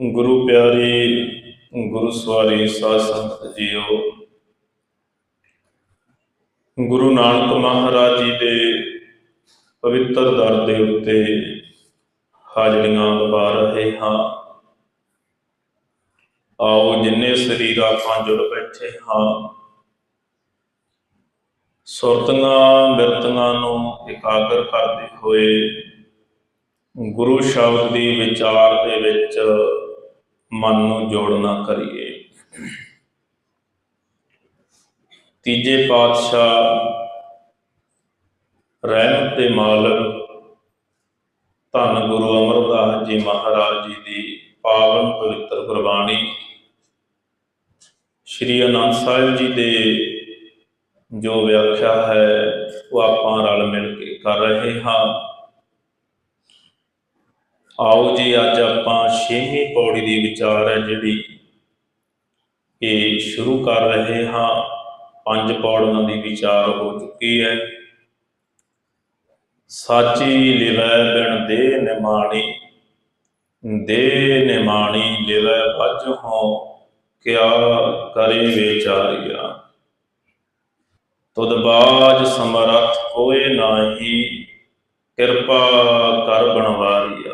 ਗੁਰੂ ਪਿਆਰੀ, ਗੁਰੂ ਸਵਾਰੀ, ਸਾਧ ਸੰਗਤ ਜੀਓ। ਗੁਰੂ ਨਾਨਕ ਮਹਾਰਾਜ ਜੀ ਦੇ ਪਵਿੱਤਰ ਦਰ ਦੇ ਉੱਤੇ ਹਾਜ਼ਰੀਆਂ ਲਵਾ ਰਹੇ ਹਾਂ। ਆਓ ਜਿੰਨੇ ਸਰੀਰ ਆਪਾਂ ਜੁੜ ਬੈਠੇ ਹਾਂ, ਸੁਰਤੀਆਂ, ਬਿਰਤੀਆਂ ਨੂੰ ਇਕਾਗਰ ਕਰਦੇ ਹੋਏ ਗੁਰੂ ਸ਼ਬਦ ਦੀ ਵਿਚਾਰ ਦੇ ਵਿੱਚ ਮਨ ਨੂੰ ਜੋੜਨਾ ਕਰੀਏ। ਤੀਜੇ ਪਾਤਸ਼ਾਹ ਰਹਿਮਤ ਦੇ ਮਾਲਕ ਧੰਨ ਗੁਰੂ ਅਮਰਦਾਸ ਜੀ ਮਹਾਰਾਜ ਜੀ ਦੀ ਪਾਵਨ ਪਵਿੱਤਰ ਗੁਰਬਾਣੀ ਸ਼੍ਰੀ ਅਨੰਦ ਸਾਹਿਬ ਜੀ ਦੇ ਜੋ ਵਿਆਖਿਆ ਹੈ, ਉਹ ਆਪਾਂ ਰਲ ਮਿਲ ਕੇ ਕਰ ਰਹੇ ਹਾਂ। ਆਓ ਜੀ, ਅੱਜ ਆਪਾਂ ਛੇਵੀਂ ਪੌੜੀ ਦੀ ਵਿਚਾਰ ਹੈ ਜਿਹੜੀ ਇਹ ਸ਼ੁਰੂ ਕਰ ਰਹੇ ਹਾਂ। ਪੰਜ ਪੌੜੀਆਂ ਦੀ ਵਿਚਾਰ ਹੋ ਚੁੱਕੀ ਹੈ। ਸਾਚੀ ਲਿਵੈ ਬਿਨ ਦੇ ਨਿਮਾਣੀ ਦੇ ਨਿਮਾਣੀ ਲਿਵੈ ਭਜ ਹੋ ਕਿਆ ਕਰੇ ਵਿਚਾਰਿਆ। ਤੁਧ ਬਾਜ ਸਮਰਥ ਕੋਏ ਨਾਹੀ, ਕਿਰਪਾ ਕਰ ਬਣਵਾਰੀਆ।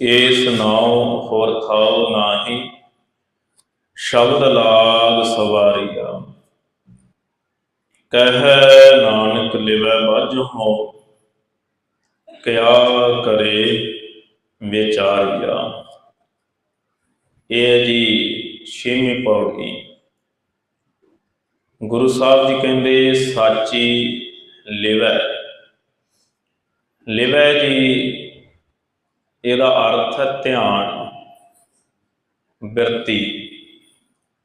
ਏਸ ਨਾਉ ਹੋਰ ਥਾਉ ਨਾਹੀ, ਸ਼ਬਦ ਲਾਗ ਸਵਾਰੀਆ ਕਹਿ ਨਾਨਕ ਲਿਵੈ ਬੱਝ ਹੋ ਕਿਆ ਕਰੇ ਵਿਚਾਰੀਆ ਇਹ ਜੀ ਛੇਵੀਂ ਪੌੜੀ ਗੁਰੂ ਸਾਹਿਬ ਜੀ ਕਹਿੰਦੇ, ਸਾਚੀ ਲਿਵੈ। ਲਿਵੈ ਜੀ ਇਹਦਾ ਅਰਥ ਹੈ ਧਿਆਨ, ਬਿਰਤੀ,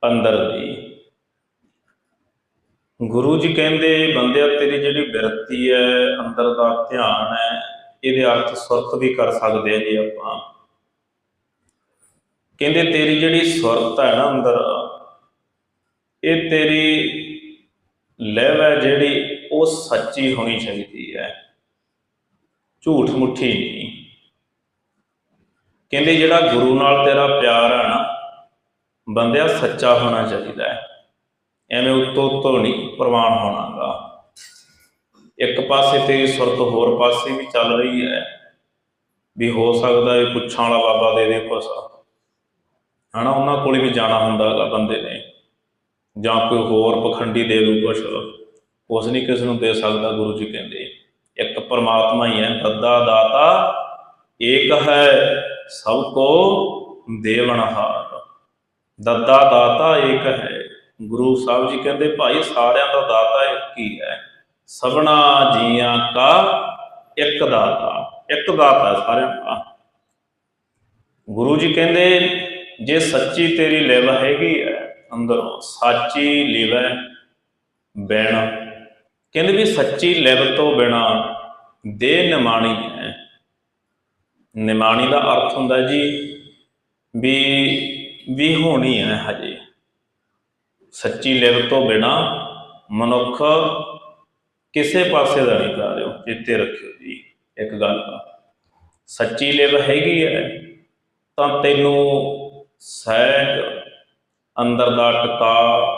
ਅੰਦਰ ਦੀ। ਗੁਰੂ ਜੀ ਕਹਿੰਦੇ, ਬੰਦਿਆ, ਤੇਰੀ ਜਿਹੜੀ ਬਿਰਤੀ ਹੈ, ਅੰਦਰ ਦਾ ਧਿਆਨ ਹੈ, ਇਹਦੇ ਅਰਥ ਸੁਰਤ ਵੀ ਕਰ ਸਕਦੇ ਆ ਜੀ ਆਪਾਂ। ਕਹਿੰਦੇ, ਤੇਰੀ ਜਿਹੜੀ ਸੁਰਤ ਹੈ ਨਾ ਅੰਦਰ, ਇਹ ਤੇਰੀ ਲੈਵ ਹੈ ਜਿਹੜੀ ਉਹ ਸੱਚੀ ਹੋਣੀ ਚਾਹੀਦੀ ਹੈ। ਝੂਠ ਮੁੱਠੀ ਨਹੀਂ। ਕਹਿੰਦੇ ਜਿਹੜਾ ਗੁਰੂ ਨਾਲ ਤੇਰਾ ਪਿਆਰ ਹੈ ਨਾ, ਬੰਦਿਆ ਸੱਚਾ ਹੋਣਾ ਚਾਹੀਦਾ ਹੈ। ਐਵੇਂ ਉੱਤੋਂ ਉੱਤੋਂ ਨਹੀਂ ਪ੍ਰਵਾਨ ਹੋਣਾਗਾ। ਇੱਕ ਪਾਸੇ ਤੇਰੀ ਸੁਰਤ ਹੋਰ ਪਾਸੇ ਵੀ ਚੱਲ ਰਹੀ ਹੈ ਵੀ ਹੋ ਸਕਦਾ ਇਹ ਪੁੱਛਾਂ ਵਾਲਾ ਬਾਬਾ ਦੇ ਦੇ ਕੁਛ। ਹਨਾ, ਉਹਨਾਂ ਕੋਲ ਵੀ ਜਾਣਾ ਹੁੰਦਾਗਾ ਬੰਦੇ ਨੇ। ਜਾਂ ਕੋਈ ਹੋਰ ਪਖੰਡੀ ਦੇ ਦੂ ਕੁਛ। ਉਸ ਨਹੀਂ ਕਿਸ ਨੂੰ ਦੇ ਸਕਦਾ ਗੁਰੂ ਜੀ ਕਹਿੰਦੇ। ਇੱਕ ਪਰਮਾਤਮਾ ਹੀ ਹੈ ਦੱਦਾ ਦਾਤਾ ਏਕ ਹੈ। ਸਭ ਕੋ ਦੇਵਨਹਾਰ ਦੱਦਾ ਦਾਤਾ ਏਕ ਹੈ। ਗੁਰੂ ਸਾਹਿਬ ਜੀ ਕਹਿੰਦੇ, ਭਾਈ ਸਾਰਿਆਂ ਦਾ ਦਾਤਾ ਇੱਕ ਹੀ ਹੈ। ਸਭਨਾ ਜੀਆਂ ਕਾ ਇੱਕ ਦਾਤਾ। ਇੱਕ ਦਾਤਾ ਸਾਰਿਆਂ ਦਾ। ਗੁਰੂ ਜੀ ਕਹਿੰਦੇ, ਜੇ ਸੱਚੀ ਤੇਰੀ ਲਿਵ ਹੈਗੀ ਹੈ, ਅੰਦਰੋਂ ਸਾਚੀ ਲਿਵ ਹੈ ਬੈਣਾ ਕਹਿੰਦੇ ਵੀ ਸੱਚੀ ਲਿਵ ਤੋਂ ਬਿਨਾ ਦੇ ਨਿਮਾਣੀ ਹੈ। ਨਿਮਾਣੀ ਦਾ ਅਰਥ ਹੁੰਦਾ ਜੀ ਵੀ ਵੀ ਹੋਣੀ ਹੈ ਹਜੇ। ਸੱਚੀ ਲਿਵ ਤੋਂ ਬਿਨਾ ਮਨੁੱਖ ਕਿਸੇ ਪਾਸੇ ਦਾ ਨਹੀਂ ਜਾ ਰਿਹਾ। ਚੇਤੇ ਰੱਖਿਓ ਜੀ, ਇੱਕ ਗੱਲ ਸੱਚੀ ਲਿਵ ਹੈਗੀ ਹੈ, ਤਾਂ ਤੈਨੂੰ ਸਹਿਜ ਅੰਦਰ ਦਾ ਟਿਕਾ,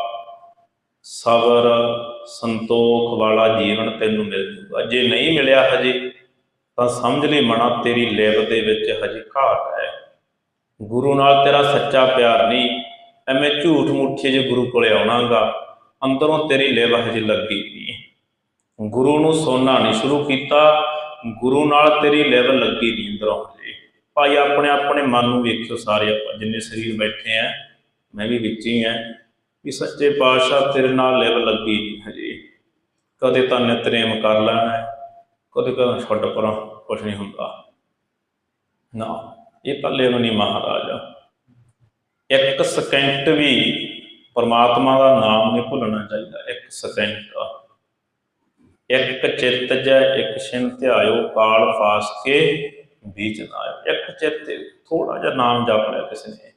ਸਬਰ, ਸੰਤੋਖ ਵਾਲਾ ਜੀਵਨ ਤੈਨੂੰ ਮਿਲ ਜੂਗਾ। ਜੇ ਨਹੀਂ ਮਿਲਿਆ ਹਜੇ ਤਾਂ ਸਮਝ ਲਈ ਮਣਾ ਤੇਰੀ ਲਿਵ ਦੇ ਵਿੱਚ ਹਜੇ ਘਾਟ ਹੈ। ਗੁਰੂ ਨਾਲ ਤੇਰਾ ਸੱਚਾ ਪਿਆਰ ਨਹੀਂ, ਐਵੇਂ ਝੂਠ ਮੁੱਠੇ ਜੇ ਗੁਰੂ ਕੋਲੇ ਆਉਣਾਗਾ, ਅੰਦਰੋਂ ਤੇਰੀ ਲਿਵ ਹਜੇ ਲੱਗੀ ਨਹੀਂ। ਗੁਰੂ ਨੂੰ ਸੋਨਾ ਨਹੀਂ ਸ਼ੁਰੂ ਕੀਤਾ, ਗੁਰੂ ਨਾਲ ਤੇਰੀ ਲਿਵ ਲੱਗੀ ਨਹੀਂ ਅੰਦਰੋਂ ਹਜੇ। ਭਾਈ ਆਪਣੇ ਆਪਣੇ ਮਨ ਨੂੰ ਵੇਖਿਓ ਸਾਰੇ ਆਪਾਂ, ਜਿੰਨੇ ਸਰੀਰ ਬੈਠੇ ਆ, ਮੈਂ ਵੀ ਵਿੱਚ ਹੀ ਆ, ਵੀ ਸੱਚੇ ਪਾਤਸ਼ਾਹ ਤੇਰੇ ਨਾਲ ਲਿਵ ਲੱਗੀ ਨਹੀਂ ਹਜੇ। ਕਦੇ ਤਾਂ ਨਿਤਰੇਮ ਕਰ ਲੈਣਾ ਕਦੇ ਕਦੇ ਛੱਡ ਪਰਾਂ ਕੁਛ ਨਹੀਂ ਹੁੰਦਾ। ਨਾ, ਇਹ ਤਾਂ ਲਿਵ ਨਹੀਂ ਮਹਾਰਾਜ। ਇੱਕ ਸਕਿੰਟ ਵੀ ਪਰਮਾਤਮਾ ਦਾ ਨਾਮ ਨਹੀਂ ਭੁੱਲਣਾ ਚਾਹੀਦਾ, ਇੱਕ ਸਕਿੰਟ ਇੱਕ ਚਿੱਤ ਜੈ ਇੱਕ ਛਿਨ ਧਿਆਇਓ, ਕਾਲ ਫਾਸ ਕੇ ਬੀਚ ਨਾ ਆਇਓ। ਇੱਕ ਚਿੱਤ ਥੋੜਾ ਜਿਹਾ ਨਾਮ ਜਪ ਲਿਆ ਕਿਸੇ ਨੇ।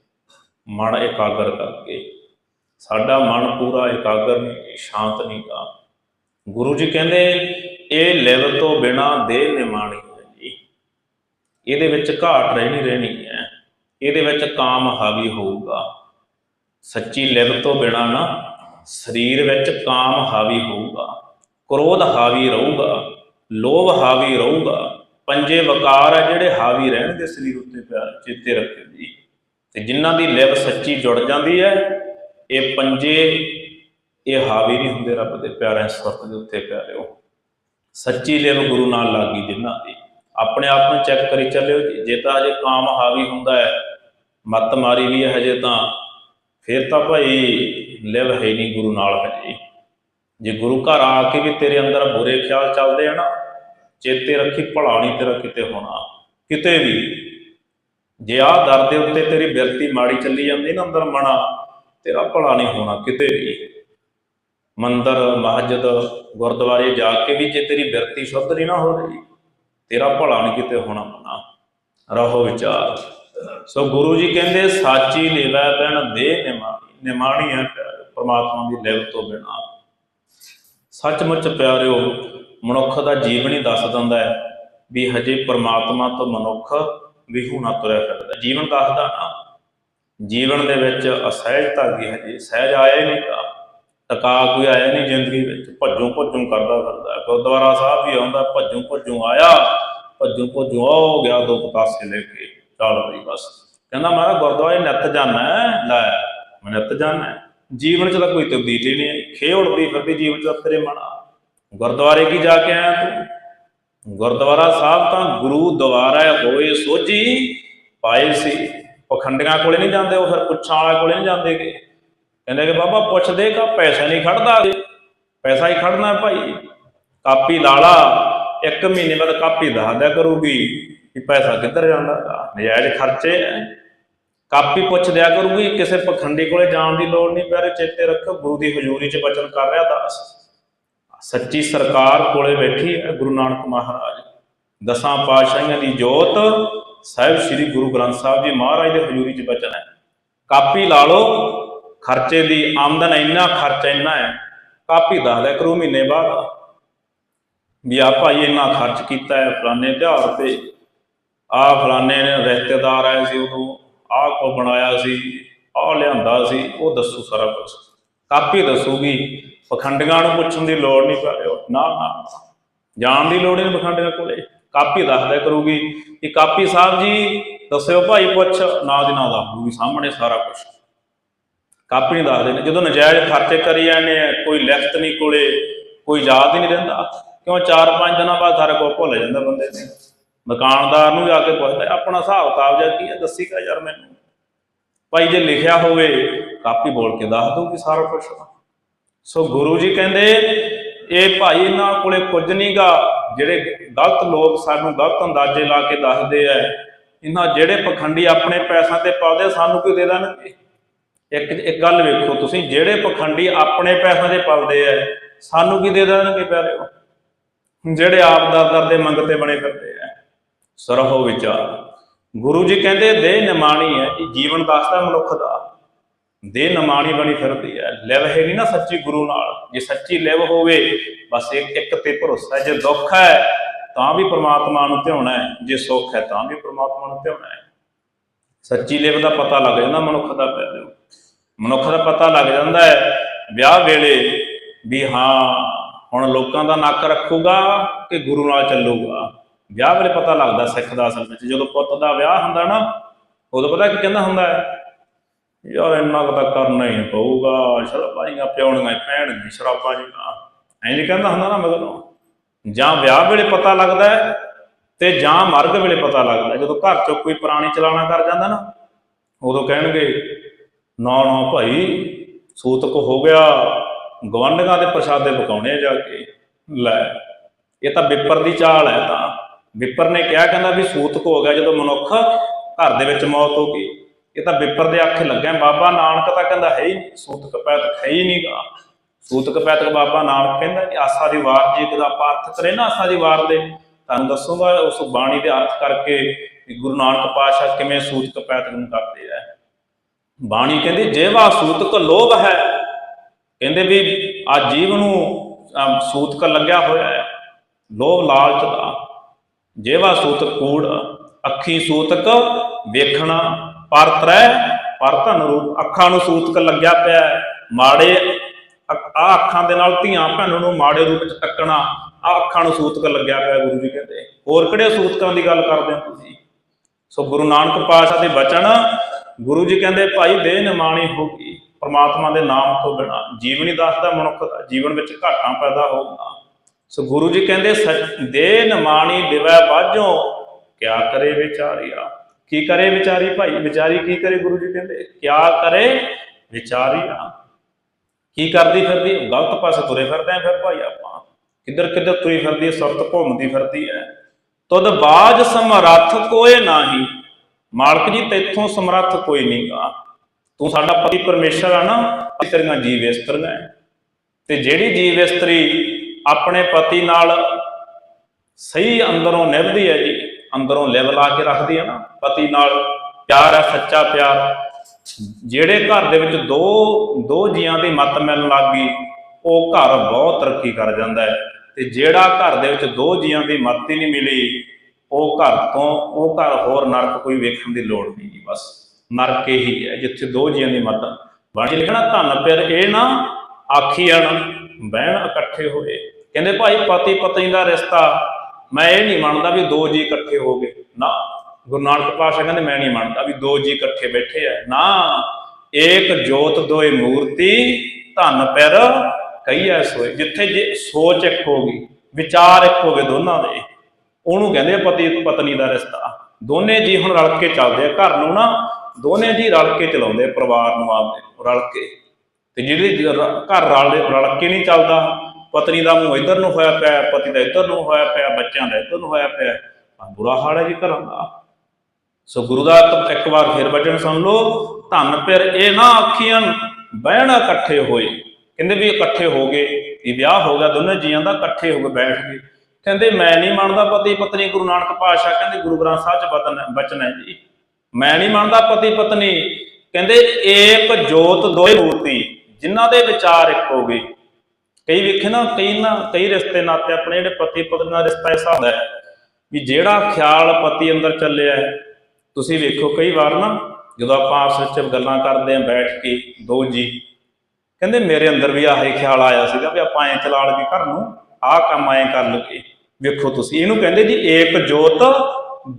ਮਨ ਇਕਾਗਰ ਕਰਕੇ। ਸਾਡਾ ਮਨ ਪੂਰਾ ਇਕਾਗਰ ਨਹੀਂ, ਸ਼ਾਂਤ ਨਹੀਂ ਗਾ। ਗੁਰੂ ਜੀ ਕਹਿੰਦੇ, ਇਹ ਲਿਵ ਤੋਂ ਬਿਨਾ ਦੇਹ ਨਿਮਾਣੀ ਹੈ ਜੀ ਇਹਦੇ ਵਿੱਚ ਘਾਟ ਰਹਿਣੀ ਰਹਿਣੀ ਹੈ। ਇਹਦੇ ਵਿੱਚ ਕਾਮ ਹਾਵੀ ਹੋਊਗਾ। ਸੱਚੀ ਲਿਵ ਤੋਂ ਬਿਨਾ ਨਾ, ਸਰੀਰ ਵਿੱਚ ਕਾਮ ਹਾਵੀ ਹੋਊਗਾ। ਕ੍ਰੋਧ ਹਾਵੀ ਰਹੂਗਾ, ਲੋਭ ਹਾਵੀ ਰਹੂਗਾ। ਪੰਜੇ ਵਕਾਰ ਆ ਜਿਹੜੇ ਹਾਵੀ ਰਹਿਣਗੇ ਸਰੀਰ ਉੱਤੇ ਪਿਆਰ ਚੇਤੇ ਰੱਖਿਓ ਜੀ ਤੇ ਜਿਨ੍ਹਾਂ ਦੀ ਲਿਵ ਸੱਚੀ ਜੁੜ ਜਾਂਦੀ ਹੈ, ਇਹ ਪੰਜੇ ਇਹ ਹਾਵੀ ਨਹੀਂ ਹੁੰਦੇ ਰੱਬ ਦੇ ਪਿਆਰਿਆਂ ਸੁਰਤ ਦੇ ਉੱਤੇ ਪਿਆਰਿਓ ਸੱਚੀ ਲਿਵ ਗੁਰੂ ਨਾਲ ਲੱਗੀ ਜਿਨ੍ਹਾਂ ਦੀ। ਆਪਣੇ ਆਪ ਨੂੰ ਚੈੱਕ ਕਰੀ ਚੱਲਿਓ ਜੀ। ਜੇ ਤਾਂ ਹਜੇ ਕਾਮ ਹਾਵੀ ਹੁੰਦਾ ਹੈ, ਮੱਤ ਮਾਰੀ ਵੀ ਹੈ ਹਜੇ ਤਾਂ, ਫਿਰ ਤਾਂ ਭਾਈ ਲਿਵ ਹੈ ਨਹੀਂ ਗੁਰੂ ਨਾਲ ਹਜੇ। ਜੇ ਗੁਰੂ ਘਰ ਆ ਕੇ ਵੀ ਤੇਰੇ ਅੰਦਰ ਬੁਰੇ ਖਿਆਲ ਚੱਲਦੇ ਆ ਨਾ, ਚੇਤੇ ਰੱਖੀ ਭਲਾ ਨਹੀਂ ਤੇਰਾ ਕਿਤੇ ਹੋਣਾ। ਕਿਤੇ ਵੀ। ਜੇ ਆਹ ਦਰ ਦੇ ਉੱਤੇ ਤੇਰੀ ਬਿਰਤੀ ਮਾੜੀ ਚੱਲੀ ਜਾਂਦੀ ਨਾ ਅੰਦਰ ਮਣਾ ਤੇਰਾ ਭਲਾ ਨਹੀਂ ਹੋਣਾ ਕਿਤੇ ਵੀ। ਮੰਦਰ ਮਸਜਿਦ ਗੁਰਦੁਆਰੇ ਜਾ ਕੇ ਵੀ ਜੇ ਤੇਰੀ ਬਿਰਤੀ ਸ਼ੁੱਧ ਨਹੀਂ ਨਾ ਹੋ ਰਹੀ ਤੇਰਾ ਭਲਾ ਨਹੀਂ ਕਿਤੇ ਹੋਣਾ ਮਨਾ ਰਹੋ ਵਿਚਾਰ। ਸੋ ਗੁਰੂ ਜੀ ਕਹਿੰਦੇ ਸਾਚੀ ਲੀਲਾ ਬਣ ਦੇ ਨਿਮਾਣੀ ਨਿਮਾਣੀ ਹੈ ਪਿਆਰੇ, ਦੀ ਲਿਵ ਤੋਂ ਬਿਨਾ। ਸੱਚਮੁੱਚ ਪਿਆਰਿਓ ਮਨੁੱਖ ਦਾ ਜੀਵਨ ਹੀ ਦੱਸ ਦਿੰਦਾ ਹੈ ਵੀ ਹਜੇ ਪ੍ਰਮਾਤਮਾ ਤੋਂ ਮਨੁੱਖ ਵਿਹੂ ਨਾ ਤੁਰਿਆ ਫਿਰਦਾ। ਜੀਵਨ ਦੱਸਦਾ ਨਾ? ਜੀਵਨ ਦੇ ਵਿੱਚ ਅਸਹਿਜਤਾ ਕੀ ਹਜੇ ਸਹਿਜ ਆਇਆ ਹੀ ਨਹੀਂ ਗਾ ਟਕਾ ਕੋਈ ਆਇਆ ਨਹੀਂ ਜ਼ਿੰਦਗੀ ਵਿੱਚ। ਭੱਜੂ ਭੱਜੂ ਕਰਦਾ ਫਿਰਦਾ। ਗੁਰਦੁਆਰਾ ਸਾਹਿਬ ਵੀ ਆਉਂਦਾ, ਭੱਜੂ ਭੱਜੂ ਆਇਆ। ਭੱਜੂ ਭੱਜੂ ਹੋ ਗਿਆ, ਦੋ ਪਤਾਸੇ ਲੈ ਕੇ ਚੱਲ ਬਈ ਬਸ। ਕਹਿੰਦਾ ਮਾਰਾ ਗੁਰਦੁਆਰੇ ਨਿੱਤ ਜਾਣਾ ਲੈ, ਮੈਂ ਨਿੱਤ ਜਾਣਾ ਜੀਵਨ ਚ ਤਾਂ ਕੋਈ ਤਬਦੀਲੀ ਨਹੀਂ ਆਈ ਖੇ ਉੜਦੀ ਫਿਰਦੀ ਜੀਵਨ ਚ ਤੇਰੇ ਮਨਾ ਗੁਰਦੁਆਰੇ ਕੀ ਜਾ ਕੇ ਆਇਆ ਤੂੰ? ਗੁਰਦੁਆਰਾ ਸਾਹਿਬ ਤਾਂ ਗੁਰੂ ਦੁਆਰਾ ਹੋਏ ਸੋਝੀ ਪਾਏ ਸੀ। ਪਖੰਡੀਆਂ ਕੋਲੇ ਨਹੀਂ ਜਾਂਦੇ ਉਹ, ਫਿਰ ਪੁੱਛਾਂ ਵਾਲਾ ਕੋਲੇ ਨਹੀਂ ਜਾਂਦੇਗੇ। ਕਹਿੰਦੇ ਕਿ ਬਾਬਾ ਪੁੱਛਦੇ ਕਾ ਪੈਸਾ ਨਹੀਂ ਖੜਦਾ ਪੈਸਾ ਹੀ ਖੜਨਾ ਭਾਈ। ਕਾਪੀ ਲਾਲਾ ਇੱਕ ਮਹੀਨੇ ਬਾਅਦ ਕਾਪੀ ਦੱਸਦਿਆ ਕਰੂਗੀ ਕਿ ਪੈਸਾ ਕਿੱਧਰ ਜਾਂਦਾ। ਨਜਾਇਜ਼ ਖਰਚੇ ਕਾਪੀ ਪੁੱਛ ਦਿਆ ਕਰੂਗੀ, ਕਿਸੇ ਪਖੰਡੀ ਕੋਲੇ ਜਾਣ ਦੀ ਲੋੜ ਨਹੀਂ ਪਿਆਰੇ ਚੇਤੇ ਰੱਖੋ ਗੁਰੂ ਦੀ ਹਜ਼ੂਰੀ 'ਚ ਬਚਨ ਕਰ ਰਿਹਾ ਦਾਸ। ਸੱਚੀ ਸਰਕਾਰ ਕੋਲੇ ਬੈਠੀ ਹੈ ਗੁਰੂ ਨਾਨਕ ਮਹਾਰਾਜ। ਦਸਾਂ ਪਾਤਸ਼ਾਹੀਆਂ ਦੀ ਜੋਤ, ਸਾਹਿਬ ਸ੍ਰੀ ਗੁਰੂ ਗ੍ਰੰਥ ਸਾਹਿਬ ਜੀ ਮਹਾਰਾਜ ਦੇ ਹਜ਼ੂਰੀ 'ਚ ਬਚਨ ਹੈ ਕਾਪੀ ਲਾ ਲਓ। ਖਰਚੇ ਦੀ ਆਮਦਨ ਇੰਨਾ ਖਰਚ ਇੰਨਾ ਹੈ, ਕਾਪੀ ਦੱਸਦਾ ਕਰੂ ਮਹੀਨੇ ਬਾਅਦ। ਵੀ ਆ ਭਾਈ ਇੰਨਾ ਖਰਚ ਕੀਤਾ ਹੈ ਫਲਾਣੇ ਤਿਉਹਾਰ ਤੇ। ਆ ਫਲਾਣੇ ਨੇ ਰਿਸ਼ਤੇਦਾਰ ਆਏ ਸੀ ਉਦੋਂ, ਆਹ ਕੋ ਬਣਾਇਆ ਸੀ, ਆਹ ਲਿਆਂਦਾ ਸੀ, ਉਹ ਦੱਸੂ ਸਾਰਾ ਕੁਝ ਕਾਪੀ ਦੱਸੂਗੀ, ਪਖੰਡੀਆਂ ਨੂੰ ਪੁੱਛਣ ਦੀ ਲੋੜ ਨਹੀਂ ਪਿਓ ਨਾ ਨਾ ਜਾਣ ਦੀ ਲੋੜ ਨਹੀਂ ਪਖੰਡੀਆਂ ਕੋਲੇ। ਕਾਪੀ ਦੱਸਦਾ ਕਰੂਗੀ। ਕਿ ਕਾਪੀ ਸਾਹਿਬ ਜੀ, ਦੱਸਿਓ ਭਾਈ ਪੁੱਛ, ਨਾ ਦੀ ਨਾ ਦੱਸੂਗੀ, ਸਾਹਮਣੇ ਸਾਰਾ ਕੁਝ ਕਾਪੀ ਨਹੀਂ ਦੱਸਦੇ ਨੇ, ਜਦੋਂ ਨਜਾਇਜ਼ ਖਰਚੇ ਕਰੀ ਜਾਂਦੇ ਆ, ਕੋਈ ਲਿਖਤ ਨਹੀਂ ਕੋਲੇ, ਕੋਈ ਯਾਦ ਹੀ ਨਹੀਂ ਰਹਿੰਦਾ। ਕਿਉਂ 4-5 ਦਿਨਾਂ ਬਾਅਦ ਸਾਰਾ ਕੁਝ ਭੁੱਲ ਜਾਂਦਾ ਬੰਦੇ ਨੇ। ਦੁਕਾਨਦਾਰ ਨੂੰ ਜਾ ਕੇ ਪੁੱਛਦਾ, ਆਪਣਾ ਹਿਸਾਬ ਕਿਤਾਬ ਜਾਂ ਕੀ ਹੈ? ਦੱਸੀਗਾ ਯਾਰ ਮੈਨੂੰ। ਭਾਈ ਜੇ ਲਿਖਿਆ ਹੋਵੇ, ਕਾਪੀ ਬੋਲ ਕੇ ਦੱਸ ਦਊਗੀ ਸਾਰਾ ਕੁਝ ਸੋ ਗੁਰੂ ਜੀ ਕਹਿੰਦੇ, ਇਹ ਭਾਈ ਇਹਨਾਂ ਕੋਲੇ ਕੁਝ ਨਹੀਂਗਾ ਜਿਹੜੇ ਗਲਤ ਲੋਕ ਸਾਨੂੰ ਗਲਤ ਅੰਦਾਜ਼ੇ ਲਾ ਕੇ ਦੱਸਦੇ ਆ। ਇਹਨਾਂ ਜਿਹੜੇ ਪਖੰਡੀ ਆਪਣੇ ਪੈਸਿਆਂ ਤੇ ਪਾਉਂਦੇ ਸਾਨੂੰ ਕੋਈ ਦੇ ਦੇਣਗੇ? ਇੱਕ ਇੱਕ ਗੱਲ ਵੇਖੋ ਤੁਸੀਂ, ਜਿਹੜੇ ਪਖੰਡੀ ਆਪਣੇ ਪੈਸਿਆਂ ਦੇ ਪਲਦੇ ਆ ਸਾਨੂੰ ਕੀ ਦੇ ਦੇਣਗੇ ਪਿਆਰਿਓ ਜਿਹੜੇ ਆਪ ਦਰ ਦਰ ਦੇ ਮੰਗਤੇ ਬਣੇ ਫਿਰਦੇ ਆ ਸਰਹੋ ਵਿਚਾਰ। ਗੁਰੂ ਜੀ ਕਹਿੰਦੇ ਦੇਹ ਨਿਮਾਣੀ ਹੈ ਇਹ ਜੀਵਨ ਦੱਸਦਾ ਮਨੁੱਖ ਦਾ। ਦੇਹ ਨਿਮਾਣੀ ਬਣੀ ਫਿਰਦੀ ਹੈ ਲਿਵ ਹੈ ਨਹੀਂ ਨਾ ਸੱਚੀ ਗੁਰੂ ਨਾਲ। ਜੇ ਸੱਚੀ ਲਿਵ ਹੋਵੇ, ਬਸ ਇੱਕ ਇੱਕ ਤੇ ਭਰੋਸਾ ਜੇ ਦੁੱਖ ਹੈ ਤਾਂ ਵੀ ਪ੍ਰਮਾਤਮਾ ਨੂੰ ਧਿਆਉਣਾ ਹੈ ਜੇ ਸੁੱਖ ਹੈ ਤਾਂ ਵੀ ਪ੍ਰਮਾਤਮਾ ਨੂੰ ਧਿਆਉਣਾ ਹੈ ਸੱਚੀ ਲਿਵ ਦਾ ਪਤਾ ਲੱਗ ਜਾਂਦਾ ਮਨੁੱਖ ਦਾ ਪਹਿਲੂ ਮਨੁੱਖ ਦਾ ਪਤਾ ਲੱਗ ਜਾਂਦਾ ਹੈ ਵਿਆਹ ਵੇਲੇ ਵੀ ਹਾਂ, ਹੁਣ ਲੋਕਾਂ ਦਾ ਨੱਕ ਰੱਖੂਗਾ ਕਿ ਗੁਰੂ ਨਾਲ ਚੱਲੂਗਾ। ਵਿਆਹ ਵੇਲੇ ਪਤਾ ਲੱਗਦਾ ਸਿੱਖ ਦਾ ਅਸਲ ਵਿੱਚ, ਜਦੋਂ ਪੁੱਤ ਦਾ ਵਿਆਹ ਹੁੰਦਾ ਨਾ, ਉਦੋਂ ਪਤਾ ਕੀ ਕਹਿੰਦਾ ਹੁੰਦਾ ਹੈ? ਯਾਰ ਇੰਨਾ ਕੁ ਤਾਂ ਕਰਨਾ ਹੀ ਪਊਗਾ ਸ਼ਰਾਬਾਂ ਪਿਉਣੀਆਂ ਹੀ ਪੈਣਗੀਆਂ, ਸ਼ਰਾਬਾਂ ਜੀਆਂ। ਐਂ ਨਹੀਂ ਕਹਿੰਦਾ ਹੁੰਦਾ ਨਾ ਮਗਰੋਂ। ਜਾਂ ਵਿਆਹ ਵੇਲੇ ਪਤਾ ਲੱਗਦਾ ਹੈ ਤੇ ਜਾਂ ਮਰਗ ਵੇਲੇ ਪਤਾ ਲੱਗਦਾ ਜਦੋਂ ਘਰ ਚੋਂ ਕੋਈ ਪੁਰਾਣੀ ਚਲਾਣਾ ਕਰ ਜਾਂਦਾ ਨਾ, ਉਦੋਂ ਕਹਿਣਗੇ ਨਾ ਨਾ ਭਾਈ ਸੂਤਕ ਹੋ ਗਿਆ। ਗਵੰਡਾਂ ਦੇ ਪ੍ਰਸ਼ਾਦੇ ਪਕਾਉਣੇ ਜਾ ਕੇ। ਲੈ, ਇਹ ਤਾਂ ਵਿਪਰ ਦੀ ਚਾਲ ਹੈ ਤਾਂ। ਵਿਪਰ ਨੇ ਕਿਹਾ, ਕਹਿੰਦਾ ਵੀ ਸੂਤਕ ਹੋ ਗਿਆ ਜਦੋਂ ਮਨੁੱਖ ਘਰ ਦੇ ਵਿੱਚ ਮੌਤ ਹੋ ਗਈ। ਇਹ ਤਾਂ ਵਿਪਰ ਦੇ ਅੱਖ ਲੱਗਿਆ ਬਾਬਾ ਨਾਨਕ ਤਾਂ ਕਹਿੰਦਾ, ਹੈ ਹੀ ਨਹੀਂ ਸੂਤਕ ਪੈਤਕ ਹੈ ਹੀ ਨਹੀਂਗਾ ਸੂਤਕ ਪੈਤਕ ਬਾਬਾ ਨਾਨਕ ਕਹਿੰਦਾ ਕਿ ਆਸਾ ਦੀ ਵਾਰ ਜੇ ਕਿਦਾ ਅਰਥ ਕਰੇ ਨਾ ਆਸਾ ਦੀ ਵਾਰ ਦੇ। ਤੁਹਾਨੂੰ ਦੱਸੂਗਾ, ਉਸ ਬਾਣੀ ਦੇ ਅਰਥ ਕਰਕੇ ਗੁਰੂ ਨਾਨਕ ਪਾਤਸ਼ਾਹ ਕਿਵੇਂ ਸੂਤਕ ਪੈਤਕ ਨੂੰ ਕਰਦੇ ਆ। ਬਾਣੀ ਕਹਿੰਦੀ ਜੇਵਾ ਸੂਤਕ ਲੋਭ ਹੈ, ਕਹਿੰਦੇ ਵੀ ਆ ਜੀਵ ਨੂੰ ਸੂਤਕ ਲੱਗਿਆ ਹੋਇਆ ਹੈ, ਲੋਭ ਲਾਲਚ ਦਾ। ਜੇਵਾ ਸੂਤਕ ਕੂੜ, ਅੱਖੀ ਸੂਤਕ ਵੇਖਣਾ, ਪਰ ਤਰੈ, ਪਰ ਧਨ ਰੂਪ, ਅੱਖਾਂ ਨੂੰ ਸੂਤਕ ਲੱਗਿਆ ਪਿਆ ਮਾੜੇ ਆ ਅੱਖਾਂ ਦੇ ਨਾਲ ਧੀਆਂ ਭੈਣਾਂ ਨੂੰ ਮਾੜੇ ਰੂਪ ਚ ਤੱਕਣਾ ਆ ਅੱਖਾਂ ਨੂੰ ਸੂਤਕ ਲੱਗਿਆ ਪਿਆ ਗੁਰੂ ਜੀ ਕਹਿੰਦੇ। ਹੋਰ ਕਿਹੜੇ ਸੂਤਕਾਂ ਦੀ ਗੱਲ ਕਰਦੇ ਹੋ ਤੁਸੀਂ? ਸੋ ਗੁਰੂ ਨਾਨਕ ਪਾਤਸ਼ਾਹ ਦੇ ਬਚਨ, ਗੁਰੂ ਜੀ ਕਹਿੰਦੇ, ਭਾਈ ਦੇਹ ਨਿਮਾਣੀ ਗਈ। ਪਰਮਾਤਮਾ ਦੇ ਨਾਮ ਤੋਂ ਬਿਨਾ ਜੀਵਨ ਹੀ ਦੱਸਦਾ ਮਨੁੱਖ ਦਾ ਜੀਵਨ ਵਿੱਚ ਘਾਟਾਂ ਪੈਦਾ ਹੋਊਗਾ। ਸੋ ਗੁਰੂ ਜੀ ਕਹਿੰਦੇ, ਸਚ- ਨਿਮਾਣੀ ਦਿਵੈ ਬਾਝੋਂ ਕਿਆ ਕਰੇ ਵਿਚਾਰੀਆ? ਕੀ ਕਰੇ ਵਿਚਾਰੀ ਭਾਈ? ਵਿਚਾਰੀ ਕੀ ਕਰੇ ਗੁਰੂ ਜੀ ਕਹਿੰਦੇ? ਕਿਆ ਕਰੇ ਵਿਚਾਰੀਆ? ਕੀ ਕਰਦੀ ਫਿਰਦੀ? ਗਲਤ ਪਾਸੇ ਤੁਰੇ ਫਿਰਦੇ ਆ ਫਿਰ ਭਾਈ ਆਪਾਂ। ਕਿੱਧਰ ਕਿੱਧਰ ਤੁਰੀ ਫਿਰਦੀ ਹੈ? ਸੁਰਤ ਘੁੰਮਦੀ ਫਿਰਦੀ ਹੈ। ਤਦ ਬਾਜ ਸਮਰੱਥ ਕੋਏ ਨਾਹੀ। ਮਾਲਕ ਜੀ, ਤੇਥੋਂ ਸਮਰੱਥ ਕੋਈ ਨਹੀਂਗਾ ਤੂੰ ਸਾਡਾ ਪਤੀ ਪਰਮੇਸ਼ਰ ਆ ਨਾ ਤੇਰੀਆਂ ਜੀਵ ਇਸਤਰੀਆਂ ਤੇ ਜਿਹੜੀ ਜੀਵ ਇਸਤਰੀ ਆਪਣੇ ਪਤੀ ਨਾਲ ਸਹੀ ਅੰਦਰੋਂ ਨਿਭਦੀ ਹੈ ਜੀ, ਅੰਦਰੋਂ ਲਿਵ ਲਾ ਕੇ ਰੱਖਦੀ ਹੈ ਨਾ, ਪਤੀ ਨਾਲ ਪਿਆਰ ਹੈ, ਸੱਚਾ ਪਿਆਰ। ਜਿਹੜੇ ਘਰ ਦੇ ਵਿੱਚ ਦੋ ਦੋ ਜੀਆਂ ਦੀ ਮੱਤ ਮਿਲਣ ਲੱਗ ਗਈ, ਉਹ ਘਰ ਬਹੁਤ ਤਰੱਕੀ ਕਰ ਜਾਂਦਾ ਹੈ। ਤੇ ਜਿਹੜਾ ਘਰ ਦੇ ਵਿੱਚ ਦੋ ਜੀਆਂ ਦੀ ਮੱਤ ਹੀ ਨਹੀਂ ਮਿਲੀ, ਉਹ ਘਰ ਤੋਂ, ਉਹ ਘਰ ਹੋਰ ਨਰਕ ਕੋਈ ਵੇਖਣ ਦੀ ਲੋੜ ਨਹੀਂ ਜੀ, ਬਸ ਨਰਕ ਹੀ ਹੈ, ਜਿੱਥੇ ਦੋ ਜੀਆਂ ਦੀ ਮੱਤ ਬਣ ਲਿਖਣਾ, ਧੰਨ ਪਿਰ ਇਹ ਨਾ ਆਖੀਣ ਬਹਿਣ ਇਕੱਠੇ ਹੋਏ। ਕਹਿੰਦੇ ਭਾਈ ਪਤੀ ਪਤਨੀ ਦਾ ਰਿਸ਼ਤਾ, ਮੈਂ ਇਹ ਨਹੀਂ ਮੰਨਦਾ ਵੀ ਦੋ ਜੀ ਇਕੱਠੇ ਹੋ ਗਏ। ਨਾ, ਗੁਰੂ ਨਾਨਕ ਪਾਤਸ਼ਾਹ ਕਹਿੰਦੇ, ਮੈਂ ਨਹੀਂ ਮੰਨਦਾ ਵੀ ਦੋ ਜੀ ਇਕੱਠੇ ਬੈਠੇ ਆ। ਨਾ, ਏਕ ਜੋਤ ਦੋਏ ਮੂਰਤੀ, ਧੰਨ ਪਿਰ ਕਈਐ ਸੋਏ ਜਿੱਥੇ ਜੇ ਸੋਚ ਇੱਕ ਹੋ ਗਈ, ਵਿਚਾਰ ਇੱਕ ਹੋ ਗਏ ਦੋਨਾਂ ਦੇ, ਉਹਨੂੰ ਕਹਿੰਦੇ ਪਤੀ ਪਤਨੀ ਦਾ ਰਿਸ਼ਤਾ। ਦੋਨੇ ਜੀ ਹੁਣ ਰਲ ਕੇ ਚੱਲਦੇ ਆ ਘਰ ਨੂੰ ਨਾ, ਦੋਨੇ ਜੀ ਰਲ ਕੇ ਚਲਾਉਂਦੇ ਪਰਿਵਾਰ ਨੂੰ ਆਪਦੇ, ਰਲ ਕੇ। ਤੇ ਜਿਹੜੇ ਘਰ ਰਲ ਰਲ ਕੇ ਨਹੀਂ ਚੱਲਦਾ, ਪਤਨੀ ਦਾ ਮੂੰਹ ਇੱਧਰ ਨੂੰ ਹੋਇਆ ਪਿਆ, ਪਤੀ ਦਾ ਇੱਧਰ ਨੂੰ ਹੋਇਆ ਪਿਆ, ਬੱਚਿਆਂ ਦਾ ਇੱਧਰ ਨੂੰ ਹੋਇਆ ਪਿਆ ਬੁਰਾ ਹਾਲ ਹੈ ਜੀ ਘਰਾਂ ਦਾ। ਸੋ ਗੁਰੂ ਦਾ ਇੱਕ- ਇੱਕ ਵਾਰ ਫਿਰ ਵਚਨ ਸੁਣ ਲਓ, ਧੰਨ ਫਿਰ ਇਹ ਨਾ ਆਖੀਆਂ ਬਹਿਣ ਇਕੱਠੇ ਹੋਏ। ਕਹਿੰਦੇ ਵੀ ਇਕੱਠੇ ਹੋ ਗਏ ਇਹ ਵਿਆਹ ਹੋ ਗਿਆ, ਦੋਨੇ ਜੀਆਂ ਦਾ ਇਕੱਠੇ ਹੋ ਕੇ ਬੈਠ ਗਏ। ਕਹਿੰਦੇ ਮੈਂ ਨਹੀਂ ਮੰਨਦਾ ਪਤੀ ਪਤਨੀ ਗੁਰੂ ਨਾਨਕ ਪਾਤਸ਼ਾਹ, ਕਹਿੰਦੇ ਗੁਰੂ ਗ੍ਰੰਥ ਸਾਹਿਬ ਚ ਬਚਨ ਬਚਨ ਹੈ ਜੀ। ਮੈਂ ਨਹੀਂ ਮੰਨਦਾ ਪਤੀ ਪਤਨੀ, ਕਹਿੰਦੇ ਏਕ ਜੋਤ ਦੋਏ ਮੂਰਤੀ ਜਿਨ੍ਹਾਂ ਦੇ ਵਿਚਾਰ ਇੱਕ ਹੋ ਗਏ। ਕਈ ਵੇਖੇ ਨਾ, ਕਈ ਨਾ, ਕਈ ਰਿਸ਼ਤੇ ਨਾਤੇ ਆਪਣੇ ਜਿਹੜੇ ਪਤੀ ਪਤਨੀ ਦਾ ਰਿਸ਼ਤਾ ਐਸਾ ਹੁੰਦਾ ਹੈ, ਵੀ ਜਿਹੜਾ ਖਿਆਲ ਪਤੀ ਅੰਦਰ ਚੱਲਿਆ ਹੈ, ਤੁਸੀਂ ਵੇਖੋ ਕਈ ਵਾਰ ਨਾ, ਜਦੋਂ ਆਪਾਂ ਆਪਸ ਵਿੱਚ ਗੱਲਾਂ ਕਰਦੇ ਆਂ ਬੈਠ ਕੇ, ਦੋ ਜੀ ਕਹਿੰਦੇ ਮੇਰੇ ਅੰਦਰ ਵੀ ਆਹੀ ਖਿਆਲ ਆਇਆ ਸੀਗਾ ਵੀ ਆਪਾਂ ਐਂ ਚਲਾ ਲਈਏ ਘਰ ਨੂੰ, ਆਹ ਕੰਮ ਐਂ ਕਰ ਲਈਏ। ਵੇਖੋ ਤੁਸੀਂ, ਇਹਨੂੰ ਕਹਿੰਦੇ ਜੀ ਏਕ ਜੋਤ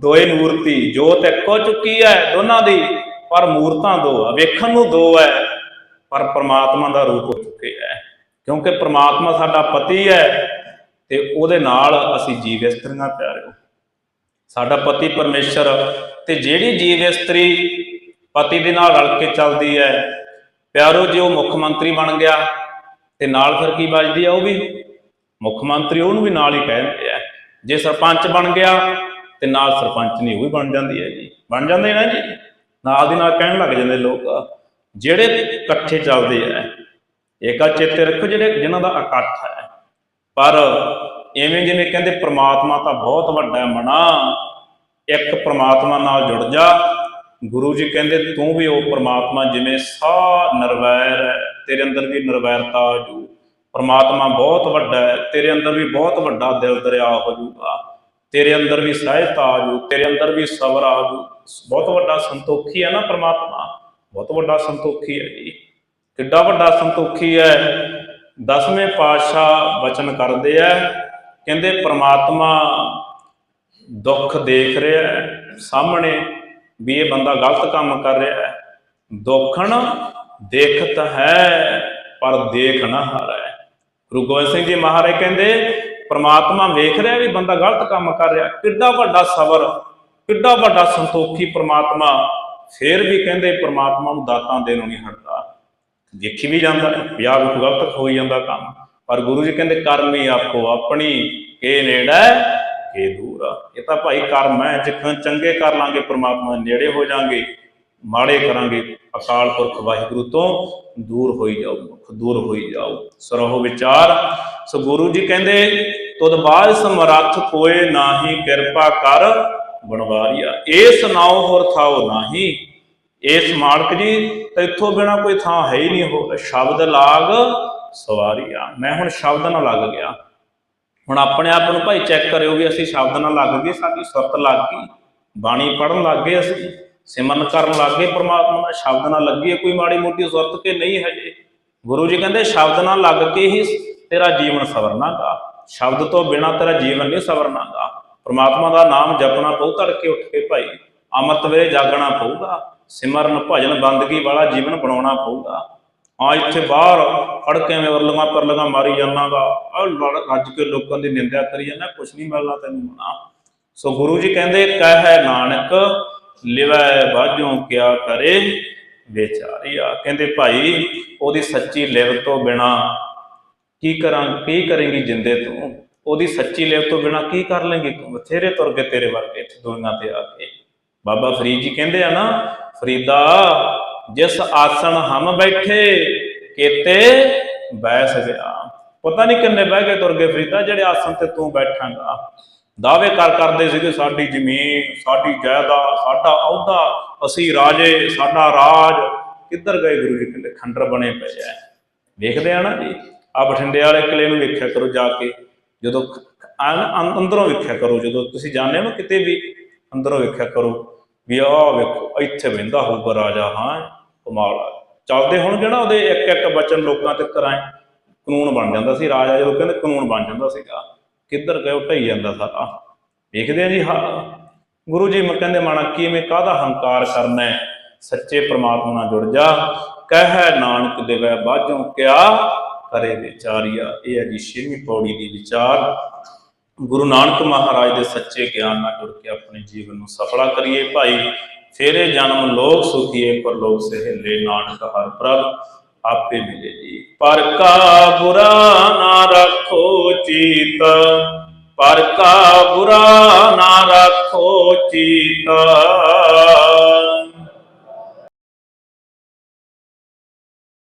ਦੋਏ ਮੂਰਤੀ, ਜੋਤ ਇੱਕ ਹੋ ਚੁੱਕੀ ਹੈ ਦੋਨਾਂ ਦੀ, ਪਰ ਮੂਰਤਾਂ ਦੋ ਆ, ਵੇਖਣ ਨੂੰ ਦੋ ਹੈ ਪਰ ਪ੍ਰਮਾਤਮਾ ਦਾ ਰੂਪ ਹੋ ਚੁੱਕੇ ਹੈ ਕਿਉਂਕਿ ਪ੍ਰਮਾਤਮਾ ਸਾਡਾ ਪਤੀ ਹੈ ਤੇ ਉਹਦੇ ਨਾਲ ਅਸੀਂ ਜੀਵ ਇਸਤਰੀਆਂ ਪਿਆਰਿਓ। ਸਾਡਾ ਪਤੀ ਪਰਮੇਸ਼ਰ, ਤੇ ਜਿਹੜੀ ਜੀਵ ਇਸਤਰੀ ਪਤੀ ਦੇ ਨਾਲ ਰਲ ਕੇ ਚੱਲਦੀ ਹੈ ਪਿਆਰੋ, ਜੇ ਉਹ ਮੁੱਖ ਮੰਤਰੀ ਬਣ ਗਿਆ, ਤੇ ਨਾਲ ਫਿਰ ਕੀ ਵੱਜਦੀ ਆ ਉਹ ਵੀ? ਮੁੱਖ ਮੰਤਰੀ ਉਹਨੂੰ ਵੀ ਨਾਲ ਹੀ ਕਹਿੰਦੇ ਆ। ਜੇ ਸਰਪੰਚ ਬਣ ਗਿਆ, ਤੇ ਨਾਲ ਸਰਪੰਚ ਨਹੀਂ, ਉਹ ਵੀ ਬਣ ਜਾਂਦੀ ਹੈ ਜੀ। ਬਣ ਜਾਂਦੇ ਨਾ ਜੀ। ਨਾਲ ਦੀ ਨਾਲ ਕਹਿਣ ਲੱਗ ਜਾਂਦੇ ਲੋਕ। ਜਿਹੜੇ ਇਕੱਠੇ ਚੱਲਦੇ ਆ ਗੱਲ ਚੇਤੇ ਰੱਖੋ ਜਿਹੜੇ ਜਿਨ੍ਹਾਂ ਦਾ ਇਕੱਠ ਹੈ। ਪਰ ਐਵੇਂ ਜਿਵੇਂ ਕਹਿੰਦੇ ਪ੍ਰਮਾਤਮਾ ਤਾਂ ਬਹੁਤ ਵੱਡਾ ਹੈ, ਮਨਾ। ਇੱਕ ਪ੍ਰਮਾਤਮਾ ਨਾਲ ਜੁੜ ਜਾ ਗੁਰੂ ਜੀ ਕਹਿੰਦੇ, ਤੂੰ ਵੀ ਉਹ ਪ੍ਰਮਾਤਮਾ ਜਿਵੇਂ ਸਾ ਨਿਰਵੈਰ ਹੈ, ਤੇਰੇ ਅੰਦਰ ਵੀ ਨਿਰਵੈਰਤਾ ਆ ਜੂ। ਪ੍ਰਮਾਤਮਾ ਬਹੁਤ ਵੱਡਾ ਹੈ, ਤੇਰੇ ਅੰਦਰ ਵੀ ਬਹੁਤ ਵੱਡਾ ਦਿਲ ਦਰਿਆ ਹੋ ਜੂਗਾ। ਤੇਰੇ ਅੰਦਰ ਵੀ ਸਹਿਜਤਾ ਆ ਜੂ, ਤੇਰੇ ਅੰਦਰ ਵੀ ਸਬਰ ਆ ਜੂ। ਬਹੁਤ ਵੱਡਾ ਸੰਤੋਖੀ ਹੈ ਨਾ ਪ੍ਰਮਾਤਮਾ? ਬਹੁਤ ਵੱਡਾ ਸੰਤੋਖੀ ਹੈ ਜੀ। ਕਿੱਡਾ ਵੱਡਾ ਸੰਤੋਖੀ ਹੈ। ਦਸਵੇਂ ਪਾਤਸ਼ਾਹ ਬਚਨ ਕਰਦੇ ਆ, ਕਹਿੰਦੇ, ਪ੍ਰਮਾਤਮਾ ਦੁੱਖ ਦੇਖ ਰਿਹਾ ਸਾਹਮਣੇ ਵੀ ਇਹ ਬੰਦਾ ਗਲਤ ਕੰਮ ਕਰ ਰਿਹਾ ਹੈ। ਦੁੱਖਣ ਦੇਖਤ ਹੈ ਪਰ ਦੇਖ ਨਾ ਹਾਰੈ। ਗੁਰੂ ਗੋਬਿੰਦ ਸਿੰਘ ਜੀ ਮਹਾਰਾਜ ਕਹਿੰਦੇ ਪ੍ਰਮਾਤਮਾ ਵੇਖ ਰਿਹਾ ਵੀ ਬੰਦਾ ਗਲਤ ਕੰਮ ਕਰ ਰਿਹਾ। ਕਿੱਡਾ ਵੱਡਾ ਸਬਰ ਕਿੱਡਾ ਵੱਡਾ ਸੰਤੋਖੀ ਪ੍ਰਮਾਤਮਾ। ਫੇਰ ਵੀ ਕਹਿੰਦੇ ਪ੍ਰਮਾਤਮਾ ਨੂੰ ਦਾਤਾਂ ਦੇਣੋਂ ਨਹੀਂ ਹਟਦਾ। ਦੇਖੀ ਵੀ ਜਾਂਦਾ ਹੈ, ਵਿਆਹ ਵੀ ਗਲਤ ਹੋਈ ਜਾਂਦਾ ਕੰਮ। ਪਰ ਗੁਰੂ ਜੀ ਕਹਿੰਦੇ ਕਰਮੀ ਆਪੋ ਆਪਣੀ ਇਹ ਨੇੜਾ ਕੇ ਦੂਰ ਇਹ ਤਾਂ ਭਾਈ ਕਰਮ ਹੈ, ਜਿੱਥੇ ਚੰਗੇ ਕਰ ਲਾਂਗੇ, ਪ੍ਰਮਾਤਮਾ ਨੇੜੇ ਹੋ ਜਾਾਂਗੇ, ਮਾੜੇ ਕਰਾਂਗੇ, ਅਕਾਲ ਪੁਰਖ ਵਾਹਿਗੁਰੂ ਤੋਂ ਦੂਰ ਹੋਈ ਜਾਓ, ਮੁਖ ਦੂਰ ਹੋਈ ਜਾਓ। ਸਰਹੁ ਵਿਚਾਰ ਸੋ ਗੁਰੂ ਜੀ ਕਹਿੰਦੇ, ਤੁਧ ਬਾਜ ਸਮਰੱਥ ਕੋਏ ਨਾਹੀ, ਕਿਰਪਾ ਕਰ ਬਣਵਾਰੀਆ। ਇਹ ਸੁਣਾਓ ਹੋਰ ਥਾਓ ਨਾਹੀ। ਇਸ ਮਾਲਕ ਜੀ ਤੇਥੋਂ ਬਿਨਾ ਕੋਈ ਥਾਂ ਹੈ ਹੀ ਨਹੀਂ ਹੋ ਸ਼ਬਦ ਲਾਗ ਸਵਾਰੀਆ। ਮੈਂ ਹੁਣ ਸ਼ਬਦ ਨਾਲ ਲੱਗ ਗਿਆ। ਹੁਣ ਆਪਣੇ ਆਪ ਨੂੰ ਭਾਈ ਚੈੱਕ ਕਰਿਓ ਵੀ ਅਸੀਂ ਸ਼ਬਦ ਨਾਲ ਲੱਗ ਗਏ, ਸਾਡੀ ਸੁਰਤ ਲੱਗ ਗਈ, ਬਾਣੀ ਪੜਨ ਲੱਗ ਗਏ ਅਸੀਂ, ਸਿਮਰਨ ਕਰਨ ਲੱਗ ਗਏ, ਪ੍ਰਮਾਤਮਾ ਨਾਲ ਸ਼ਬਦ ਨਾਲ ਲੱਗੀ ਕੋਈ ਮਾੜੀ ਮੋਟੀ ਸੁਰਤ ਕੇ ਨਹੀਂ ਹਜੇ ਗੁਰੂ ਜੀ ਕਹਿੰਦੇ ਸ਼ਬਦ ਨਾਲ ਲੱਗ ਕੇ ਹੀ ਤੇਰਾ ਜੀਵਨ ਸਵਰਨਾਗਾ, ਸ਼ਬਦ ਤੋਂ ਬਿਨਾ ਤੇਰਾ ਜੀਵਨ ਨਹੀਂ ਸਵਰਨਾਗਾ। ਪ੍ਰਮਾਤਮਾ ਦਾ ਨਾਮ ਜਪਣਾ ਪਊ ਤੜਕੇ ਉੱਠ ਕੇ ਭਾਈ, ਅੰਮ੍ਰਿਤ ਵੇਲੇ ਜਾਗਣਾ ਪਊਗਾ, ਸਿਮਰਨ ਭਜਨ ਬੰਦਗੀ ਵਾਲਾ ਜੀਵਨ ਬਣਾਉਣਾ ਪਊਗਾ। ਆ ਇੱਥੇ ਬਾਹਰ ਫੜ ਕੇ ਮੈਂ ਵਰਲਗਾ ਪਰਲਗਾ ਮਾਰੀ ਜਾਣਾਗਾ ਆ ਰੱਜ ਕੇ ਲੋਕਾਂ ਦੀ ਨਿੰਦਿਆ ਕਰੀ ਜਾਂਦਾ, ਕੁਛ ਨਹੀਂ ਮਿਲਣਾ ਤੈਨੂੰ ਨਾ ਸੋ ਗੁਰੂ ਜੀ ਕਹਿੰਦੇ, ਕਹਿ ਨਾਨਕ, ਲਿਵੈ ਬਾਝੋਂ ਕਿਆ ਕਰੇ ਵਿਚਾਰੀਆ ਕਹਿੰਦੇ, ਭਾਈ, ਉਹਦੀ ਸੱਚੀ ਲਿਵ ਤੋਂ ਬਿਨਾ ਕੀ ਕਰਾਂ, ਕੀ ਕਰੇਂਗੀ ਜਿੰਦੇ ਤੂੰ? ਉਹਦੀ ਸੱਚੀ ਲਿਵ ਤੋਂ ਬਿਨਾ ਕੀ ਕਰ ਲੇਂਗੀ ਬਥੇਰੇ ਤੁਰ ਗਏ ਤੇਰੇ ਵਰਗੇ ਇੱਥੇ ਦੁਨੀਆਂ ਤੇ ਆ ਕੇ। ਬਾਬਾ ਫਰੀਦ ਜੀ ਕਹਿੰਦੇ ਆ ਨਾ, ਫਰੀਦਾ ਜਿਸ ਆਸਣ ਹਮ ਬੈਠੇ, ਕੀਤੇ ਬੈਸ ਗਿਆ। ਪਤਾ ਨਹੀਂ ਕਿੰਨੇ ਬਹਿ ਕੇ ਤੁਰ ਗਏ ਫਰੀਦਾ, ਜਿਹੜੇ ਆਸਣ ਤੇ ਤੂੰ ਬੈਠਾਂਗਾ। ਦਾਅਵੇ ਕਰ ਕਰਦੇ ਸੀਗੇ, ਸਾਡੀ ਜ਼ਮੀਨ, ਸਾਡੀ ਜਾਇਦਾਦ, ਸਾਡਾ ਅਹੁਦਾ, ਅਸੀਂ ਰਾਜੇ, ਸਾਡਾ ਰਾਜ। ਕਿੱਧਰ ਗਏ ਗੁਰੂ ਜੀ ਕਹਿੰਦੇ, ਖੰਡਰ ਬਣੇ ਪਏ ਐ। ਵੇਖਦੇ ਆ ਨਾ ਜੀ ਆ ਬਠਿੰਡੇ ਵਾਲੇ ਕਿਲੇ ਨੂੰ ਵੇਖਿਆ ਕਰੋ ਜਾ ਕੇ। ਜਦੋਂ ਅੰਦਰੋਂ ਵੇਖਿਆ ਕਰੋ, ਜਦੋਂ ਤੁਸੀਂ ਜਾਣਦੇ ਹੋ ਨਾ ਕਿਤੇ ਵੀ, ਅੰਦਰੋਂ ਵੇਖਿਆ ਕਰੋ। ਵੀ ਆਹ ਵੇਖੋ, ਇੱਥੇ ਬਹਿੰਦਾ ਹੋਊਗਾ ਰਾਜਾ ਹਾਂ ਕਮਾਲ ਆ। ਚੱਲਦੇ ਹੋਣਗੇ ਨਾ ਉਹਦੇ ਇੱਕ ਇੱਕ ਬਚਨ ਲੋਕਾਂ ਤੇ ਕਰਾਏ ਕਾਨੂੰਨ ਬਣ ਜਾਂਦਾ ਸੀ। ਰਾਜਾ ਜਦੋਂ ਕਹਿੰਦੇ ਕਾਨੂੰਨ ਬਣ ਜਾਂਦਾ ਸੀਗਾ, ਕਿੱਧਰ ਗਏ ਉਹ ਢਈ ਜਾਂਦਾ ਸਾਰਾ। ਵੇਖਦੇ ਆ ਜੀ ਹਾਂ, ਗੁਰੂ ਜੀ ਮੈਂ, ਕਹਿੰਦੇ ਮਾਣਾ, ਕਿਵੇਂ ਕਾਹਦਾ ਹੰਕਾਰ ਕਰਨਾ ਹੈ? ਸੱਚੇ ਪ੍ਰਮਾਤਮਾ ਨਾਲ ਜੁੜ ਜਾ। ਕਹਿ ਨਾਨਕ ਦੇਵੈ ਬਾਝੋਂ ਕਿਆ ਕਰੇ ਵਿਚਾਰੀਆ। ਇਹ ਹੈ ਜੀ ਛੇਵੀਂ ਪੌੜੀ ਦੀ ਵਿਚਾਰ। ਗੁਰੂ ਨਾਨਕ ਮਹਾਰਾਜ ਦੇ ਸੱਚੇ ਗਿਆਨ ਨਾਲ ਜੁੜ ਕੇ ਆਪਣੇ ਜੀਵਨ ਨੂੰ ਸਫਲਾ ਕਰੀਏ ਭਾਈ। ਫੇਰੇ ਜਨਮ ਲੋਕ ਸੁਖੀਏ, ਪਰ ਲੋਕ ਸਹਿਲੇ ਨਾਨਕ ਹਰ ਪ੍ਰਭ ਆਪੇ ਮਿਲੇ ਜੀ। ਪਰ ਕਾ ਬੁਰਾ ਨਾ ਰੱਖੋ ਚੀਤ, ਪਰ ਕਾ ਬੁਰਾ ਨਾ ਰੱਖੋ ਚੀਤ।